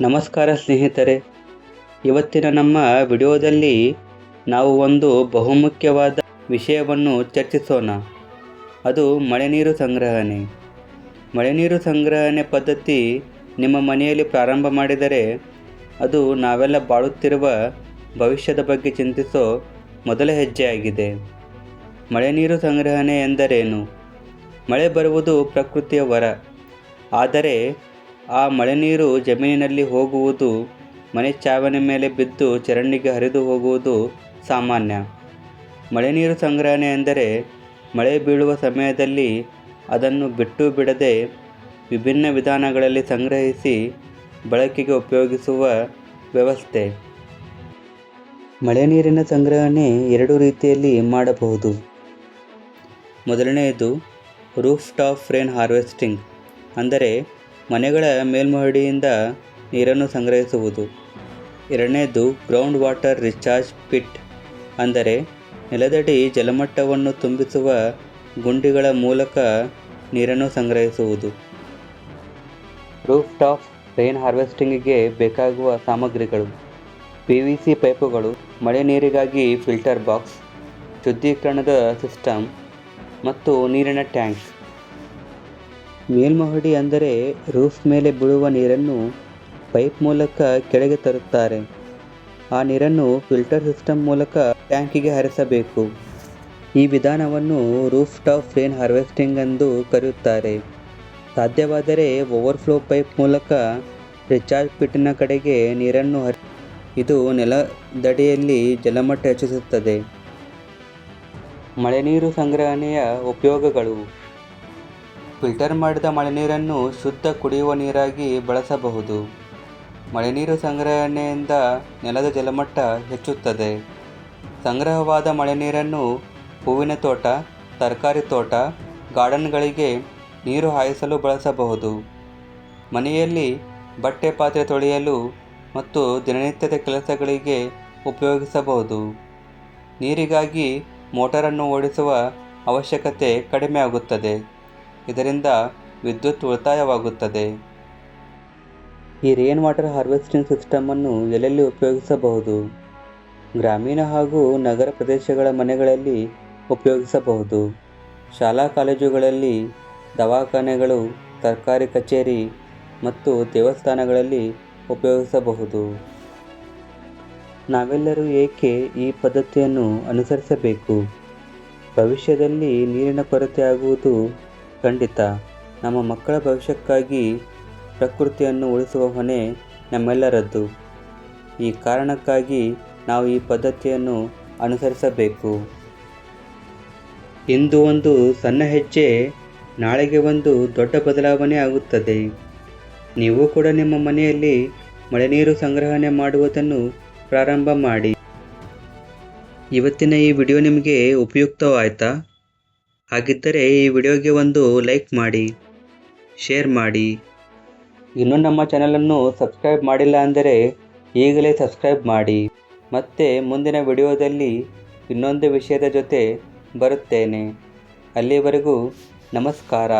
ನಮಸ್ಕಾರ ಸ್ನೇಹಿತರೆ, ಇವತ್ತಿನ ನಮ್ಮ ವಿಡಿಯೋದಲ್ಲಿ ನಾವು ಒಂದು ಬಹುಮುಖ್ಯವಾದ ವಿಷಯವನ್ನು ಚರ್ಚಿಸೋಣ. ಅದು ಮಳೆ ನೀರು ಸಂಗ್ರಹಣೆ. ಮಳೆ ನೀರು ಸಂಗ್ರಹಣೆ ಪದ್ಧತಿ ನಿಮ್ಮ ಮನೆಯಲ್ಲಿ ಪ್ರಾರಂಭ ಮಾಡಿದರೆ ಅದು ನಾವೆಲ್ಲ ಬಾಳುತ್ತಿರುವ ಭವಿಷ್ಯದ ಬಗ್ಗೆ ಚಿಂತಿಸೋ ಮೊದಲ ಹೆಜ್ಜೆಯಾಗಿದೆ. ಮಳೆ ನೀರು ಸಂಗ್ರಹಣೆ ಎಂದರೇನು? ಮಳೆ ಬರುವುದು ಪ್ರಕೃತಿಯ ವರ. ಆದರೆ ಆ ಮಳೆ ನೀರು ಜಮೀನಿನಲ್ಲಿ ಹೋಗುವುದು, ಮನೆ ಚಾವಣಿ ಮೇಲೆ ಬಿದ್ದು ಚರಂಡಿಗೆ ಹರಿದು ಹೋಗುವುದು ಸಾಮಾನ್ಯ. ಮಳೆ ನೀರು ಸಂಗ್ರಹಣೆ ಎಂದರೆ ಮಳೆ ಬೀಳುವ ಸಮಯದಲ್ಲಿ ಅದನ್ನು ಬಿಟ್ಟು ಬಿಡದೆ ವಿಭಿನ್ನ ವಿಧಾನಗಳಲ್ಲಿ ಸಂಗ್ರಹಿಸಿ ಬಳಕೆಗೆ ಉಪಯೋಗಿಸುವ ವ್ಯವಸ್ಥೆ. ಮಳೆ ನೀರಿನ ಸಂಗ್ರಹಣೆ ಎರಡು ರೀತಿಯಲ್ಲಿ ಮಾಡಬಹುದು. ಮೊದಲನೆಯದು ರೂಫ್ ಟಾಪ್ ರೇನ್ ಹಾರ್ವೆಸ್ಟಿಂಗ್ ಅಂದರೆ, ಮನೆಗಳ ಮೇಲ್ಮಹಡಿಯಿಂದ ನೀರನ್ನು ಸಂಗ್ರಹಿಸುವುದು. ಎರಡನೇದು ಗ್ರೌಂಡ್ ವಾಟರ್ ರಿಚಾರ್ಜ್ ಪಿಟ್ ಅಂದರೆ, ನೆಲದಡಿ ಜಲಮಟ್ಟವನ್ನು ತುಂಬಿಸುವ ಗುಂಡಿಗಳ ಮೂಲಕ ನೀರನ್ನು ಸಂಗ್ರಹಿಸುವುದು. ರೂಫ್ ಟಾಪ್ ರೈನ್ ಹಾರ್ವೆಸ್ಟಿಂಗಿಗೆ ಬೇಕಾಗುವ ಸಾಮಗ್ರಿಗಳು. ಪಿ ವಿ ಸಿ ಪೈಪುಗಳು, ಮಳೆ ನೀರಿಗಾಗಿ ಫಿಲ್ಟರ್ ಬಾಕ್ಸ್, ಶುದ್ಧೀಕರಣದ ಸಿಸ್ಟಮ್ ಮತ್ತು ನೀರಿನ ಟ್ಯಾಂಕ್ ಮೇಲ್ಮಹಡಿ ಅಂದರೆ ರೂಫ್ ಮೇಲೆ ಬೀಳುವ ನೀರನ್ನು ಪೈಪ್ ಮೂಲಕ ಕೆಳಗೆ ತರುತ್ತಾರೆ. ಆ ನೀರನ್ನು ಫಿಲ್ಟರ್ ಸಿಸ್ಟಮ್ ಮೂಲಕ ಟ್ಯಾಂಕಿಗೆ ಹರಿಸಬೇಕು. ಈ ವಿಧಾನವನ್ನು ರೂಫ್ ಟಾಪ್ ರೇನ್ ಹಾರ್ವೆಸ್ಟಿಂಗ್ ಎಂದು ಕರೆಯುತ್ತಾರೆ. ಸಾಧ್ಯವಾದರೆ ಓವರ್ಫ್ಲೋ ಪೈಪ್ ಮೂಲಕ ರಿಚಾರ್ಜ್ ಪಿಟ್ಟಿನ ಕಡೆಗೆ ನೀರನ್ನು ಹರಿ ಇದು ನೆಲದಡಿಯಲ್ಲಿ ಜಲಮಟ್ಟ ಹೆಚ್ಚಿಸುತ್ತದೆ. ಮಳೆ ನೀರು ಸಂಗ್ರಹಣೆಯ ಉಪಯೋಗಗಳು. ಫಿಲ್ಟರ್ ಮಾಡಿದ ಮಳೆ ನೀರನ್ನು ಶುದ್ಧ ಕುಡಿಯುವ ನೀರಾಗಿ ಬಳಸಬಹುದು. ಮಳೆ ನೀರು ಸಂಗ್ರಹಣೆಯಿಂದ ನೆಲದ ಜಲಮಟ್ಟ ಹೆಚ್ಚುತ್ತದೆ. ಸಂಗ್ರಹವಾದ ಮಳೆ ನೀರನ್ನು ಹೂವಿನ ತೋಟ, ತರಕಾರಿ ತೋಟ, ಗಾರ್ಡನ್ಗಳಿಗೆ ನೀರು ಹಾಯಿಸಲು ಬಳಸಬಹುದು. ಮನೆಯಲ್ಲಿ ಬಟ್ಟೆ ಪಾತ್ರೆ ತೊಳೆಯಲು ಮತ್ತು ದಿನನಿತ್ಯದ ಕೆಲಸಗಳಿಗೆ ಉಪಯೋಗಿಸಬಹುದು. ನೀರಿಗಾಗಿ ಮೋಟರನ್ನು ಓಡಿಸುವ ಅವಶ್ಯಕತೆ ಕಡಿಮೆ ಆಗುತ್ತದೆ. ಇದರಿಂದ ವಿದ್ಯುತ್ ಉಳಿತಾಯವಾಗುತ್ತದೆ. ಈ ರೇನ್ ವಾಟರ್ ಹಾರ್ವೆಸ್ಟಿಂಗ್ ಸಿಸ್ಟಮನ್ನು ಎಲ್ಲೆಲ್ಲಿ ಉಪಯೋಗಿಸಬಹುದು? ಗ್ರಾಮೀಣ ಹಾಗೂ ನಗರ ಪ್ರದೇಶಗಳ ಮನೆಗಳಲ್ಲಿ ಉಪಯೋಗಿಸಬಹುದು. ಶಾಲಾ ಕಾಲೇಜುಗಳಲ್ಲಿ ದವಾಖಾನೆಗಳು, ಸರ್ಕಾರಿ ಕಚೇರಿ ಮತ್ತು ದೇವಸ್ಥಾನಗಳಲ್ಲಿ ಉಪಯೋಗಿಸಬಹುದು. ನಾವೆಲ್ಲರೂ ಏಕೆ ಈ ಪದ್ಧತಿಯನ್ನು ಅನುಸರಿಸಬೇಕು? ಭವಿಷ್ಯದಲ್ಲಿ ನೀರಿನ ಕೊರತೆ ಆಗುವುದು ಖಂಡಿತ. ನಮ್ಮ ಮಕ್ಕಳ ಭವಿಷ್ಯಕ್ಕಾಗಿ ಪ್ರಕೃತಿಯನ್ನು ಉಳಿಸುವ ಹೊಣೆ ನಮ್ಮೆಲ್ಲರದ್ದು. ಈ ಕಾರಣಕ್ಕಾಗಿ ನಾವು ಈ ಪದ್ಧತಿಯನ್ನು ಅನುಸರಿಸಬೇಕು. ಇಂದು ಒಂದು ಸಣ್ಣ ಹೆಜ್ಜೆ, ನಾಳೆಗೆ ಒಂದು ದೊಡ್ಡ ಬದಲಾವಣೆ ಆಗುತ್ತದೆ. ನೀವು ಕೂಡ ನಿಮ್ಮ ಮನೆಯಲ್ಲಿ ಮಳೆ ನೀರು ಸಂಗ್ರಹಣೆ ಮಾಡುವುದನ್ನು ಪ್ರಾರಂಭ ಮಾಡಿ. ಇವತ್ತಿನ ಈ ವಿಡಿಯೋ ನಿಮಗೆ ಉಪಯುಕ್ತವಾಯಿತಾ? ಹಾಗಿದ್ದರೆ ಈ ವಿಡಿಯೋಗೆ ಒಂದು ಲೈಕ್ ಮಾಡಿ, ಶೇರ್ ಮಾಡಿ. ಇನ್ನೂ ನಮ್ಮ ಚಾನಲನ್ನು ಸಬ್ಸ್ಕ್ರೈಬ್ ಮಾಡಿಲ್ಲ ಅಂದರೆ ಈಗಲೇ ಸಬ್ಸ್ಕ್ರೈಬ್ ಮಾಡಿ. ಮತ್ತೆ ಮುಂದಿನ ವಿಡಿಯೋದಲ್ಲಿ ಇನ್ನೊಂದು ವಿಷಯದ ಜೊತೆ ಬರುತ್ತೇನೆ. ಅಲ್ಲಿವರೆಗೂ ನಮಸ್ಕಾರ.